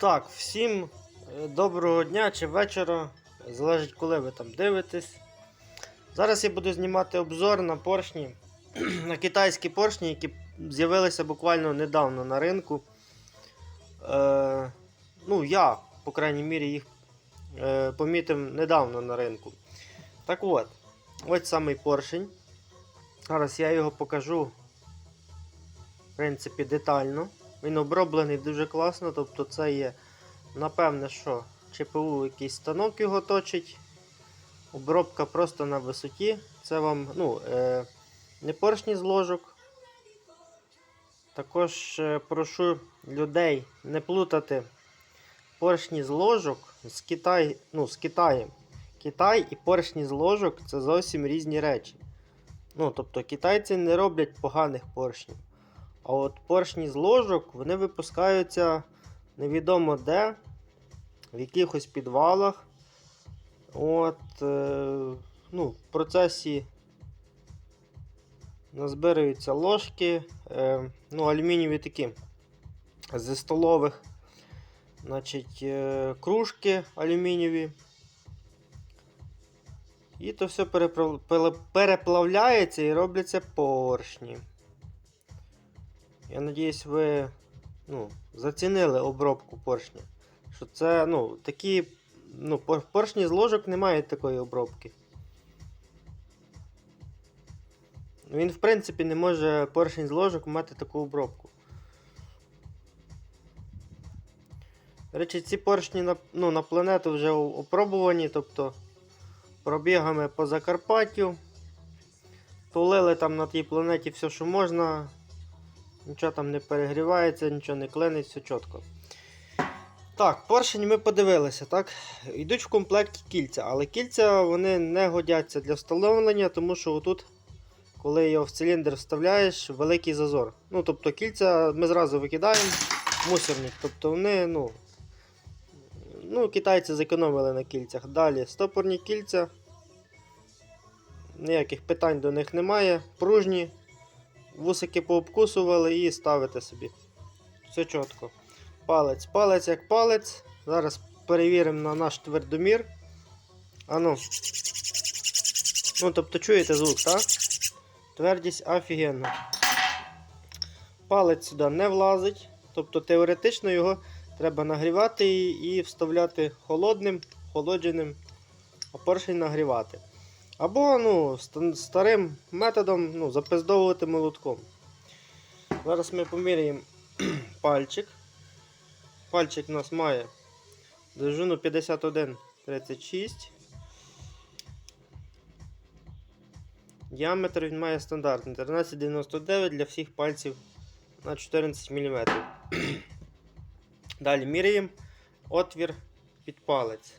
Так, всім е, доброго дня чи вечора. Залежить, коли ви там дивитесь. Зараз я буду знімати обзор на поршні, на китайські поршні, які з'явилися буквально недавно на ринку. Е, ну, я, по крайній мірі, їх е, помітив недавно на ринку. Так от, ось самий поршень. Зараз я його покажу, в принципі, детально. Він оброблений дуже класно, тобто це є, напевне, що ЧПУ якийсь станок його точить. Обробка просто на висоті. Це вам ну, е, не поршні з ложок. Також е, прошу людей не плутати поршні з ложок з, Китай, ну, з Китаєм. Китай і поршні з ложок це зовсім різні речі. Ну, тобто китайці не роблять поганих поршнів. А от поршні з ложок вони випускаються невідомо де, в якихось підвалах. От, е, ну, В процесі назбираються ложки, е, ну, алюмінієві такі зі столових, значить, е, кружки алюмінієві. І то все переплавляється і робляться поршні. Я надіюсь, ви ну, зацінили обробку поршня. Що це, ну, такі. Ну, поршні з ложок не мають такої обробки. Він, в принципі, не може поршень з ложок мати таку обробку. До речі, ці поршні на, ну, на планету вже опробувані, тобто пробігами по Закарпаттю. Тулили там на тій планеті все, що можна. Нічого там не перегрівається, нічого не клинить, все чітко. Так, поршень ми подивилися, так? Йдуть в комплекті кільця, але кільця вони не годяться для встановлення, тому що отут, коли його в циліндр вставляєш, великий зазор. Ну, тобто кільця ми зразу викидаємо в мусорник. Тобто вони, ну. Ну, китайці зекономили на кільцях. Далі стопорні кільця. Ніяких питань до них немає. Пружні. Вусики пообкусували і ставите собі. Все чітко. Палець. Палець як палець. Зараз перевіримо на наш твердомір. Ану. Ну, тобто чуєте звук, так? Твердість офігенна. Палець сюди не влазить. Тобто теоретично його треба нагрівати і вставляти холодним, холодженим, а поршень нагрівати. Або ну, старим методом ну, запиздовувати молотком. Зараз ми поміряємо пальчик. Пальчик у нас має довжину 51,36. Діаметр він має стандартний 13,99 для всіх пальців на 14 мм. Далі міряємо отвір під палець.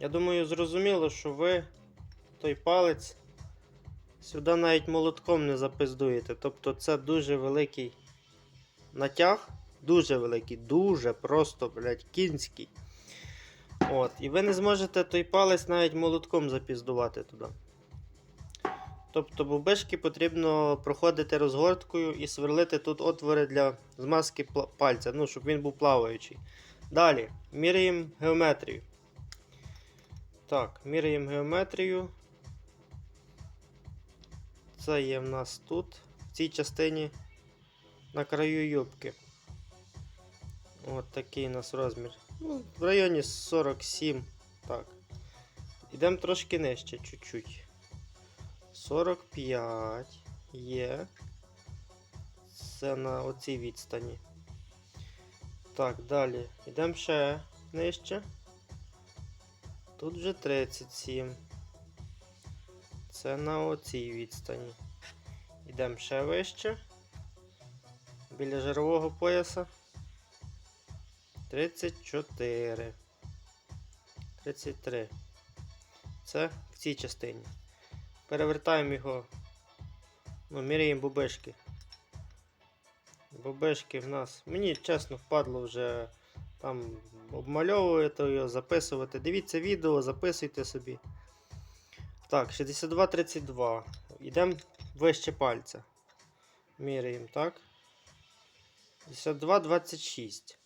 Я думаю, зрозуміло, що ви той палець сюди навіть молотком не запиздуєте. Тобто це дуже великий натяг, дуже великий, дуже просто, блядь, кінський. От, і ви не зможете той палець навіть молотком запіздувати туди. Тобто бубешки потрібно проходити розгорткою і сверлити тут отвори для змазки пальця, ну, щоб він був плаваючий. Далі міряємо геометрію. Так, міряємо геометрію. Це є в нас тут, в цій частині на краю юбки. От такий у нас розмір. Ну, в районі 47. Так. Йдемо трошки нижче, чуть-чуть. 45 є. Це на оцій відстані. Так, далі. Йдемо ще нижче. Тут вже 37. Це на оцій відстані. Йдемо ще вище. Біля жирового пояса. 34. 33. Це в цій частині. Перевертаємо його. Ну, міряємо бубешки. Бубешки в нас. Мені чесно впадло вже там обмальовувати його, записувати. Дивіться відео, записуйте собі. Так, 62-32. Йдемо вище пальця. Міряємо, так? 52,26.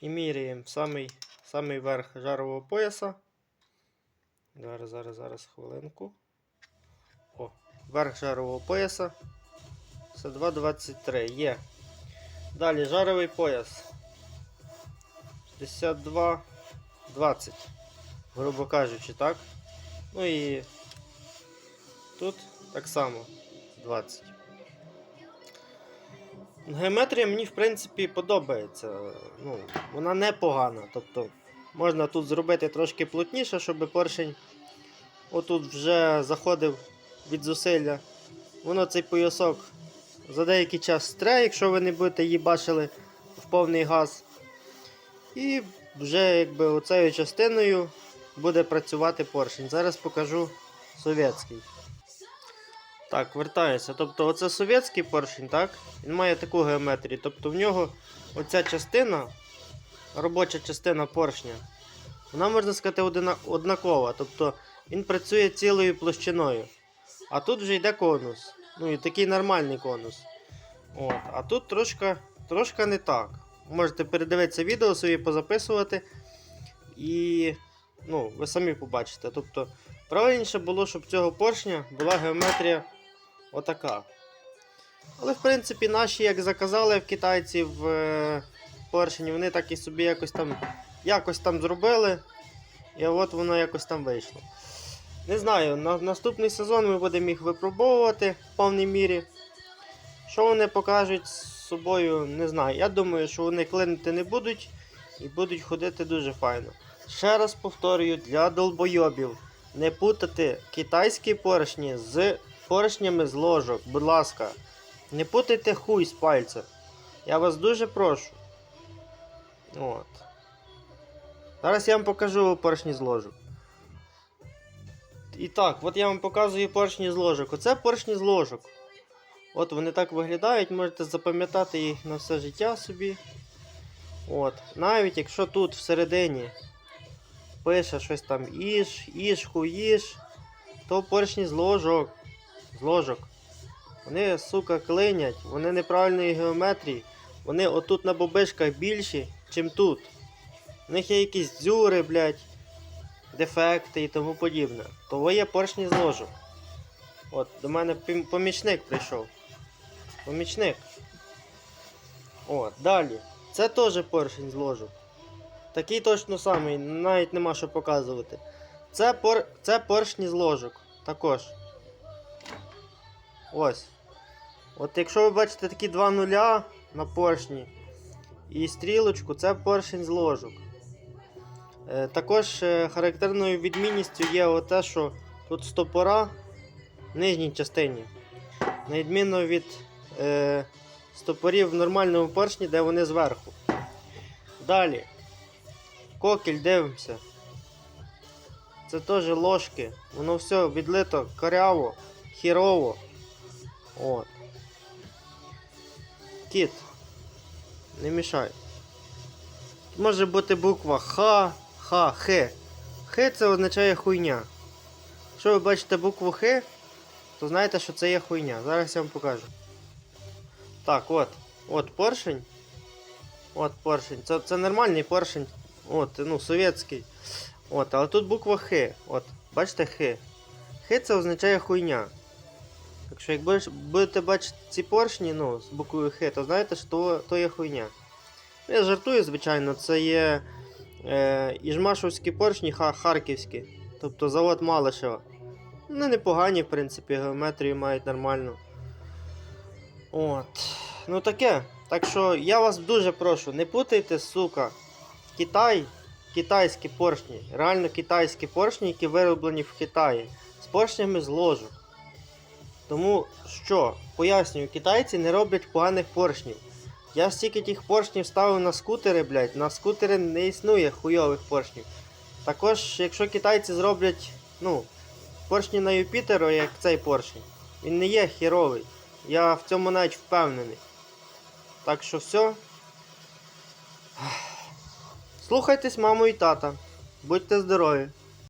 І міряємо самий, самий верх жарового пояса. Зараз, зараз, зараз, хвилинку. О, верх жарового пояса. 52,23. Є. Далі жаровий пояс. 62,20. Грубо кажучи, так? Ну і тут так само 20. Геометрія мені, в принципі, подобається. Ну, вона непогана. Тобто можна тут зробити трошки плотніше, щоб поршень отут вже заходив від зусилля. Воно цей поясок за деякий час стре, якщо ви не будете її бачили в повний газ. І вже якби оцею частиною буде працювати поршень. Зараз покажу совєтський. Так, вертаюся. Тобто, оце совєтський поршень, так? Він має таку геометрію. Тобто в нього оця частина, робоча частина поршня, вона можна сказати однакова. Тобто він працює цілою площиною. А тут вже йде конус. Ну і такий нормальний конус. От. А тут трошки, трошки не так. Можете передивитися відео собі позаписувати. І ну, ви самі побачите. Тобто, правильніше було, щоб цього поршня була геометрія отака. Але, в принципі, наші, як заказали в китайців е, поршень, вони так і собі якось там, якось там зробили. І от воно якось там вийшло. Не знаю, на наступний сезон ми будемо їх випробовувати в повній мірі. Що вони покажуть собою, не знаю. Я думаю, що вони клинити не будуть і будуть ходити дуже файно. Ще раз повторюю, для долбойобів не путати китайські поршні з поршнями з ложок. Будь ласка, не путайте хуй з пальцем. Я вас дуже прошу. От. Зараз я вам покажу поршні з ложок. І так, от я вам показую поршні з ложок. Оце поршні з ложок. От вони так виглядають, можете запам'ятати їх на все життя собі. От. Навіть якщо тут всередині пише щось там іж, ішку, їж, то поршні з ложок. З ложок. Вони, сука, клинять, вони неправильної геометрії. Вони отут на бобишках більші, чим тут. У них є якісь дзюри, блядь, дефекти і тому подібне. То є поршні з ложок. От, до мене помічник прийшов. Помічник. От, далі. Це теж поршень з ложок. Такий точно самий, навіть нема що показувати. Це, пор... це поршні з ложок. Також. Ось. От якщо ви бачите такі два нуля на поршні і стрілочку, це поршень з ложок. Е, також е, характерною відмінністю є те, що тут стопора в нижній частині. На відміну від е, стопорів в нормальному поршні, де вони зверху. Далі. Кокіль дивимося. Це теж ложки. Воно все відлито коряво, хірово. От. Кіт. Не мішай. Може бути буква Х, Х, Х. Х це означає хуйня. Якщо ви бачите букву Х, то знаєте, що це є хуйня. Зараз я вам покажу. Так, от. От поршень. От поршень. Це, це нормальний поршень. От, ну, совєтський. От, але тут буква Х. От, бачите Х. Х це означає хуйня. Так що, як будете бачити ці поршні, ну, з буквою Х, то знаєте, що то, то є хуйня. Ну, Я жартую, звичайно, це є е, іжмашовські поршні ха, харківські. Тобто завод Малишева. Ну, непогані, в принципі, геометрію мають нормально. От. Ну таке. Так що я вас дуже прошу, не путайте, сука, Китай, китайські поршні, реально китайські поршні, які вироблені в Китаї, з поршнями з ложок. Тому що, пояснюю, китайці не роблять поганих поршнів. Я стільки тих поршнів ставив на скутери, блядь, на скутери не існує хуйових поршнів. Також, якщо китайці зроблять, ну, поршні на Юпітеру, як цей поршень, він не є хіровий. Я в цьому навіть впевнений. Так що все. Слухайтесь маму і тата. Будьте здорові.